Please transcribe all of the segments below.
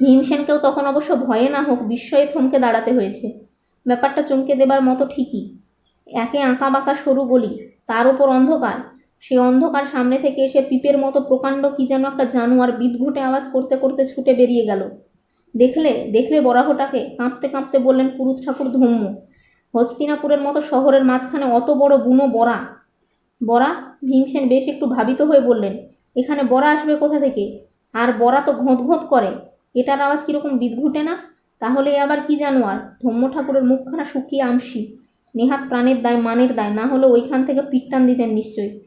ভীমসেনকেও তখন অবশ্য ভয়ে না হোক বিস্ময়ে থমকে দাঁড়াতে হয়েছে। ব্যাপারটা চমকে দেবার মতো ঠিকই। একে আঁকা বাঁকা সরু গলি, তার ওপর অন্ধকার। সে অন্ধকার সামনে থেকে এসে পিপের মতো প্রকাণ্ড কি যেন একটা জানোয়ার বিদঘুটে আওয়াজ করতে করতে ছুটে বেরিয়ে গেল। দেখলে দেখলে বরাহটাকে কাঁপতে কাঁপতে বললেন পুরুত ঠাকুর ধম্ম, হস্তিনাপুরের মতো শহরের মাঝখানে অত বড় বুনো বরা। বরা? ভীমসেন বেশ একটু ভাবিত হয়ে বললেন, এখানে বরা আসবে কোথা থেকে? আর বরা তো ঘোঁত ঘোঁত করে। এটার আওয়াজ কীরকম বিদঘুটে না? তাহলে আবার কি জানো আর? ধম্ম ঠাকুরের মুখখানা শুকিয়ে আমসি নেহাত প্রাণের দায় মানের দায়, না হলে ওইখান থেকে পিটটান দিতেন নিশ্চয়ই।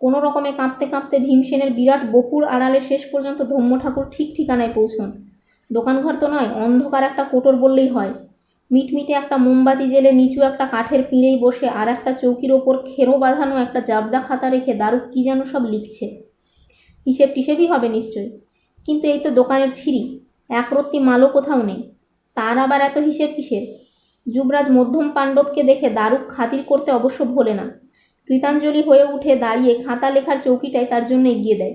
কোনো রকমে কাঁপতে কাঁপতে ভীমসেনের বিরাট বকুর আড়ালে শেষ পর্যন্ত ধম্ম ঠাকুর ঠিক ঠিকানায় পৌঁছন। দোকানঘর তো নয়, অন্ধকার একটা কোটর বললেই হয়। মিটমিটে একটা মোমবাতি জেলে নিচু একটা কাঠের পিঁড়েই বসে আর একটা চৌকির ওপর খেরো বাঁধানো একটা জাবদা খাতা রেখে দারুক কী যেন সব লিখছে। হিসেব টিসেবই হবে নিশ্চয় কিন্তু এই তো দোকানের ছিঁড়ি। একরত্তি মালও কোথাও নেই। তার আবার এত হিসেব কিসের? যুবরাজ মধ্যম পাণ্ডবকে দেখে দারুক খাতির করতে অবশ্য ভোলে না। কৃতাঞ্জলি হয়ে উঠে দাঁড়িয়ে খাতা লেখার চৌকিটায় তার জন্য এগিয়ে দেয়।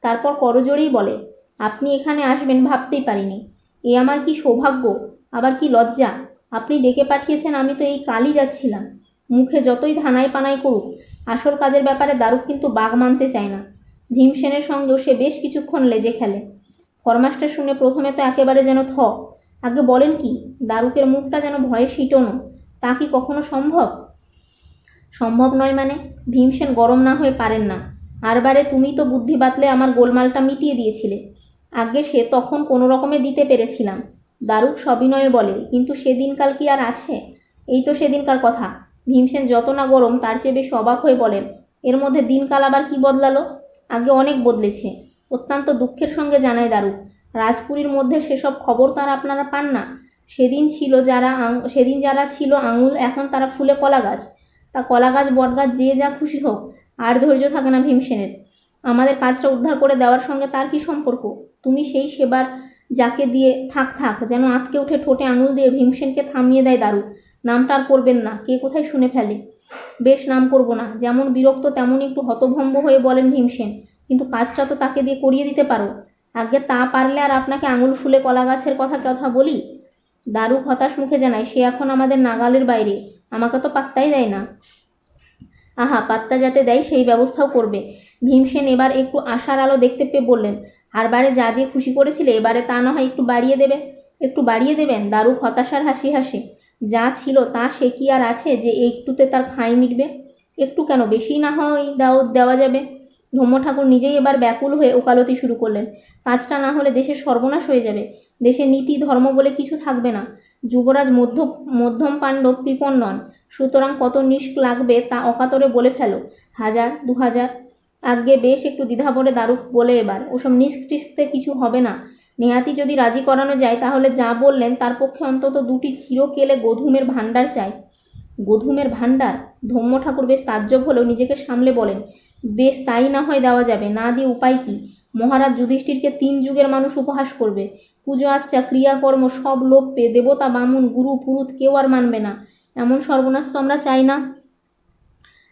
তারপর করজোড়েই বলে, আপনি এখানে আসবেন ভাবতেই পারিনি। এ আমার কি সৌভাগ্য? আবার কি লজ্জা? আপনি ডেকে পাঠিয়েছেন, আমি তো এই কালই যাচ্ছিলাম। মুখে যতই ধানাই পানাই করুক, আসল কাজের ব্যাপারে দারুক কিন্তু বাঘ মানতে চায় না। ভীমসেনের সঙ্গেও সে বেশ কিছুক্ষণ লেজে খেলে। ফরমাসটা শুনে প্রথমে তো একেবারে যেন থ। আগে বলেন কি, দারুকের মুখটা যেন ভয়ে সিটোনো তা কি কখনো সম্ভব? সম্ভব নয় মানে ভীমসেন গরম না হয়ে পারেন না। আরবারে তুমি তো বুদ্ধি বাতলে আমার গোলমালটা মিটিয়ে দিয়েছিলে। আগে সে তখন কোনো রকমে দিতে পেরেছিলাম। দারুক সবিনয়ে বলে, কিন্তু সেদিনকাল কি আর আছে? এই তো সেদিনকার কথা। ভীমসেন যত না গরম, তার চেয়ে বেশি অবাক হয়ে বলেন, এর মধ্যে দিনকাল আবার কি বদলালো? আগে অনেক বদলেছে। অত্যন্ত দুঃখের সঙ্গে জানায় দারুক। রাজপুরীর মধ্যে সেসব খবর তার আপনারা পান না। সেদিন ছিল যারা সেদিন যারা ছিল আঙুল, এখন তারা ফুলে কলা গাছ তা কলা গাছ বটগাছ, যে যা খুশি হোক, আর ধৈর্য থাকে না ভীমসেনের আমাদের কাজটা উদ্ধার করে দেওয়ার সঙ্গে তার কি সম্পর্ক? তুমি সেই সেবার যাকে দিয়ে, থাক থাক, যেন আঁতকে উঠে ঠোঁটে আঙুল দিয়ে ভীমসেনকে থামিয়ে দেয় দারু নামটা আর করবেন না, কে কোথায় শুনে ফেলে? বেশ, নাম করব না। যেমন বিরক্ত, তেমনই একটু হতভম্ব হয়ে বলেন ভীমসেন কিন্তু কাজটা তো তাকে দিয়ে করিয়ে দিতে পারো। আগে তা পারলে আর আপনাকে আঙুল ফুলে কলা গাছের কথা কথা বলি? দারুক হতাশ মুখে জানায়, সে এখন আমাদের নাগালের বাইরে, আমাকে তো পাত্তাই দেয় না। আহা, পাত্তা যাতে দেয় সেই ব্যবস্থাও করবে। ভীমসেন এবার একটু আশার আলো দেখতে পেয়ে বললেন আর বারে যা দিয়ে খুশি করেছিলে, এবারে তা না হয় একটু বাড়িয়ে দেবে। একটু বাড়িয়ে দেবেন? দারুক হতাশার হাসি হাসে, যা ছিল তা সে কি আর আছে যে একটুতে তার খাই মিটবে? একটু কেন? বেশি না হয় দাও দেওয়া যাবে। ধম্ম ঠাকুর নিজেই এবার ব্যাকুল হয়ে ওকালতি শুরু করলেন। কাজটা না হলে দেশের সর্বনাশ হয়ে যাবে। দেশে নীতি, ধর্ম বলে কিছু থাকবে না। যুবরাজ মধ্য, মধ্যম পাণ্ডব কৃপণ নন। সুতরাং কত নিষ্ক লাগবে তা অকাতরে বলে ফেলো। হাজার দু হাজার আগে বেশ একটু দ্বিধা দ্বিধাভরে দারুক বলে এবার, ওসব নিষ্ক টিস্কতে কিছু হবে না। নেহাতি যদি রাজি করানো যায়, তাহলে যা বললেন, তার পক্ষে অন্তত দুটি চিরকেলে গধুমের ভাণ্ডার চাই। গধুমের ভাণ্ডার? ধম্ম ঠাকুর বেশ তাজ্জব হলেও নিজেকে সামলে বলেন। বেশ তাই না হয় দেওয়া যাবে? না দিয়ে উপায় কি? মহারাজ যুধিষ্ঠিরকে তিন যুগের মানুষ উপহাস করবে। পুজো আচ্চা ক্রিয়াকর্ম, সব লোপ পেয়ে দেবতা, বামুন, গুরু, পুরুত কেউ আর মানবে না। এমন সর্বনাশ তো আমরা চাই না।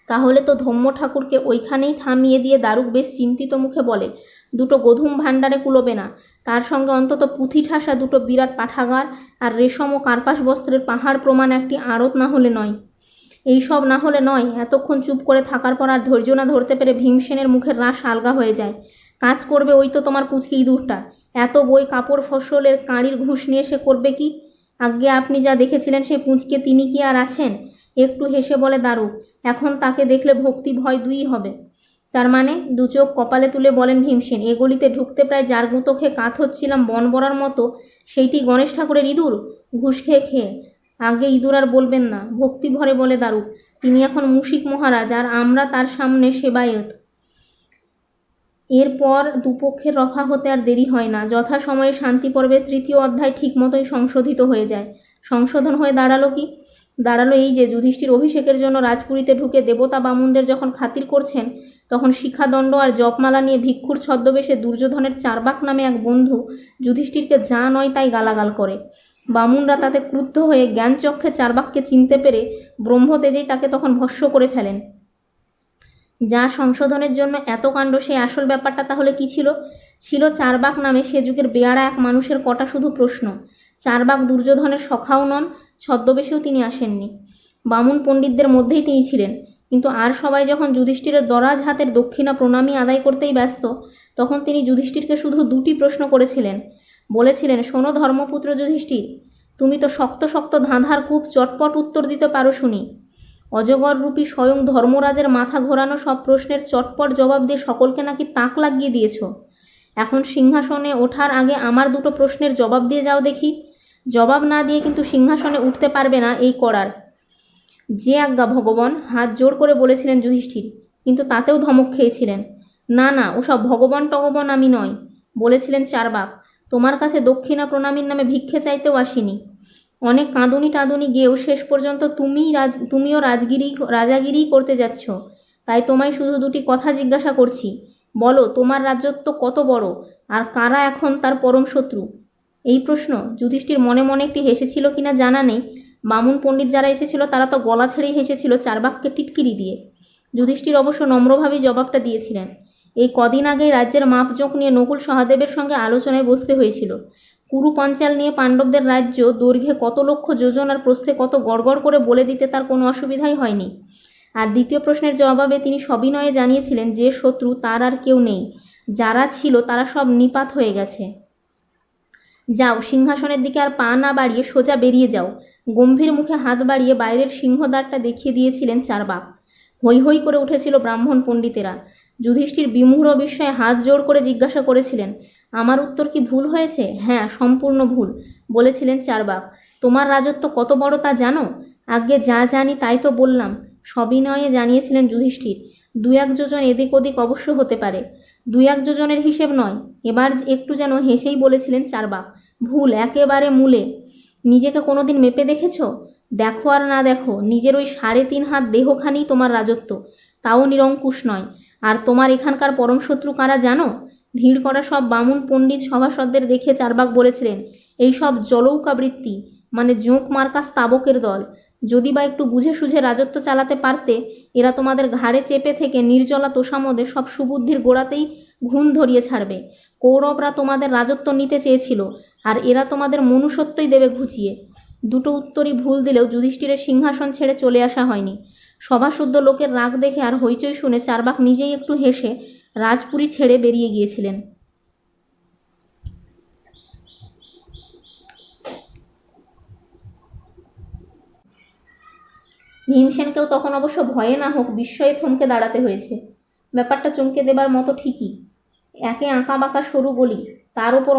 তাহলে তো ধম্ম ঠাকুরকে ওইখানেই থামিয়ে দিয়ে দারুক বেশ চিন্তিত মুখে বলে, দুটো গধুম ভাণ্ডারে কুলোবে না। তার সঙ্গে অন্তত পুঁথি ঠাসা দুটো বিরাট পাঠাগার আর রেশম ও কার্পাস বস্ত্রের পাহাড় প্রমাণ একটি আড়ত না হলে নয়। এই সব না হলে নয়, এতক্ষণ চুপ করে থাকার পর আর ধৈর্য না ধরতে পেরে ভীমসেনের মুখের রাস আলগা হয়ে যায়। কাজ করবে ওই তো তোমার পুচকি ইঁদুরটা। এত বই কাপড় ফসলের কাঁড়ির ঘুষ নিয়ে সে করবে কি? আগে আপনি যা দেখেছিলেন সেই পুঁচকে তিনি কি আর আছেন? একটু হেসে বলে দারুক এখন তাকে দেখলে ভক্তি ভয় দুই হবে। তার মানে দু চোখ কপালে তুলে বলেন ভীমসেন, এ গলিতে ঢুকতে প্রায় যার গুঁতো খেয়ে কাত হচ্ছিলাম বন বরার মতো, সেইটি গণেশ ঠাকুরের ইঁদুর? ঘুষ খেয়ে খেয়ে। আগে ইঁদুর আর বলবেন না, ভক্তি ভরে বলে দারুক। তিনি এখন মুশিক মহারাজ, আর আমরা তার সামনে সেবায়ত। এরপর দুপক্ষের রফা হতে আর দেরি হয় না। যথাসময়ে শান্তি পর্বের তৃতীয় অধ্যায় ঠিকমতোই সংশোধিত হয়ে যায়। সংশোধন হয়ে দাঁড়াল কি? দাঁড়াল এই যে, যুধিষ্ঠির অভিষেকের জন্য রাজপুরীতে ঢুকে দেবতা বামুনদের যখন খাতির করছেন, তখন শিখাদণ্ড আর জপমালা নিয়ে ভিক্ষুর ছদ্মবেশে দুর্যোধনের চারবাক নামে এক বন্ধু যুধিষ্ঠিরকে যা নয় তাই গালাগাল করে। বামুনরা তাতে ক্রুদ্ধ হয়ে জ্ঞানচক্ষে চারবাককে চিনতে পেরে ব্রহ্মতেজেই তাকে তখন ভস্য করে ফেলেন। যা সংশোধনের জন্য এত কাণ্ড সেই আসল ব্যাপারটা তাহলে কি ছিল? ছিল চারবাক নামে সে যুগের বেয়ারা এক মানুষের কটা শুধু প্রশ্ন। চারবাক দুর্যোধনের সখাও নন, ছদ্মবেশেও তিনি আসেননি। বামুন পণ্ডিতদের মধ্যেই তিনি ছিলেন। কিন্তু আর সবাই যখন যুধিষ্ঠিরের দরাজ হাতের দক্ষিণা প্রণামী আদায় করতেই ব্যস্ত, তখন তিনি যুধিষ্ঠিরকে শুধু দুটি প্রশ্ন করেছিলেন। বলেছিলেন, শোনো ধর্মপুত্র যুধিষ্ঠির, তুমি তো শক্ত শক্ত ধাঁধার কূপ চটপট উত্তর দিতে পারো শুনি। অজগর রূপী স্বয়ং ধর্মরাজের মাথা ঘোরানো সব প্রশ্নের চটপট জবাব দিয়ে সকলকে নাকি তাক লাগিয়ে দিয়েছ। এখন সিংহাসনে ওঠার আগে আমার দুটো প্রশ্নের জবাব দিয়ে যাও দেখি। জবাব না দিয়ে কিন্তু সিংহাসনে উঠতে পারবে না এই করার যে আজ্ঞা ভগবান, হাত জোর করে বলেছিলেন যুধিষ্ঠির, কিন্তু তাতেও ধমক খেয়েছিলেন। না না, ওসব ভগবান টগবান আমি নয় বলেছিলেন চারবাক তোমার কাছে দক্ষিণা প্রণামীর নামে ভিক্ষে চাইতেও আসিনি। অনেক কাঁদুনি টাঁদুনি গিয়েও শেষ পর্যন্ত তুমিই রাজ, তুমিও রাজগিরি, রাজাগিরিই করতে যাচ্ছ। তাই তোমায় শুধু দুটি কথা জিজ্ঞাসা করছি। বলো, তোমার রাজ্যত্ব কত বড়? আর কারা এখন তার পরম শত্রু? এই প্রশ্ন যুধিষ্ঠির মনে মনে একটি হেসেছিল কিনা জানা নেই। বামুন পণ্ডিত যারা এসেছিল, তারা তো গলা ছেড়েই হেসেছিল চার চারবাককে টিটকিরি দিয়ে। যুধিষ্ঠির অবশ্য নম্রভাবেই জবাবটা দিয়েছিলেন। এই কদিন আগেই রাজ্যের মাপজোক নিয়ে নকুল সহাদেবের সঙ্গে আলোচনায় বসতে হয়েছিল। কুরু পঞ্চাল নিয়ে পাণ্ডবদের রাজ্য দৈর্ঘ্যে কত লক্ষ যোজন আর প্রস্থে কত গড়গড় করে বলে দিতে তার কোনো অসুবিধাই হয়নি। আর দ্বিতীয় প্রশ্নের জবাবে তিনি সবিনয়ে জানিয়েছিলেন, যে শত্রু তার আর কেউ নেই। যারা ছিল তারা সব নিপাত হয়ে গেছে। যাও, সিংহাসনের দিকে আর পা না বাড়িয়ে সোজা বেরিয়ে যাও গম্ভীর মুখে হাত বাড়িয়ে বাইরের সিংহদ্বারটা দেখিয়ে দিয়েছিলেন চারবাক হৈ হৈ করে উঠেছিল ব্রাহ্মণ পণ্ডিতেরা। যুধিষ্ঠির বিমূঢ় বিস্ময়ে হাত জোড় করে জিজ্ঞাসা করেছিলেন, আমার উত্তর কি ভুল হয়েছে? হ্যাঁ সম্পূর্ণ ভুল। বলেছিলেন চারবাক তোমার রাজত্ব কত বড় তা জানো? আগে যা জানি তাই তো বললাম। সবিনয়ে জানিয়েছিলেন যুধিষ্ঠির দু এক যোজন এদিক ওদিক অবশ্য হতে পারে। দু এক যোজনের হিসেব নয়। এবার একটু যেন হেসেই বলেছিলেন চারবাক ভুল একেবারে মূলে। নিজেকে কোনোদিন মেপে দেখেছ? দেখো আর না দেখো, নিজের ওই সাড়ে তিন হাত দেহখানি তোমার রাজত্ব। তাও নিরঙ্কুশ নয়। আর তোমার এখানকার পরম শত্রু কারা জানো? ভিড় করা সব বামুন পণ্ডিত সভাসদদের দেখে চারবাক বলেছিলেন, এই সব জলৌকাবৃত্তি মানে জোঁক মার্কা স্তাবকের দল, যদি বা একটু বুঝে সুঝে রাজত্ব চালাতে পারতে, এরা তোমাদের ঘাড়ে চেপে থেকে নির্জলা তোষামদে সব সুবুদ্ধির গোড়াতেই ঘুণ ধরিয়ে ছাড়বে। কৌরবরা তোমাদের রাজত্ব নিতে চেয়েছিল, আর এরা তোমাদের মনুষ্যত্বই দেবে ঘুচিয়ে। দুটো উত্তরই ভুল দিলেও যুধিষ্ঠিরের সিংহাসন ছেড়ে চলে আসা হয়নি। সভাশুদ্ধ লোকের রাগ দেখে আর হইচই শুনে চারবাক নিজেই একটু হেসে রাজপুরী ছেড়ে বেরিয়ে গিয়েছিলেন। ভীমসেনকেও তখন অবশ্য ভয়ে না হোক বিস্ময়ে থমকে দাঁড়াতে হয়েছে। ব্যাপারটা চমকে দেবার মতো ঠিকই। একে আঁকা বাঁকা সরু গলি, তার ওপর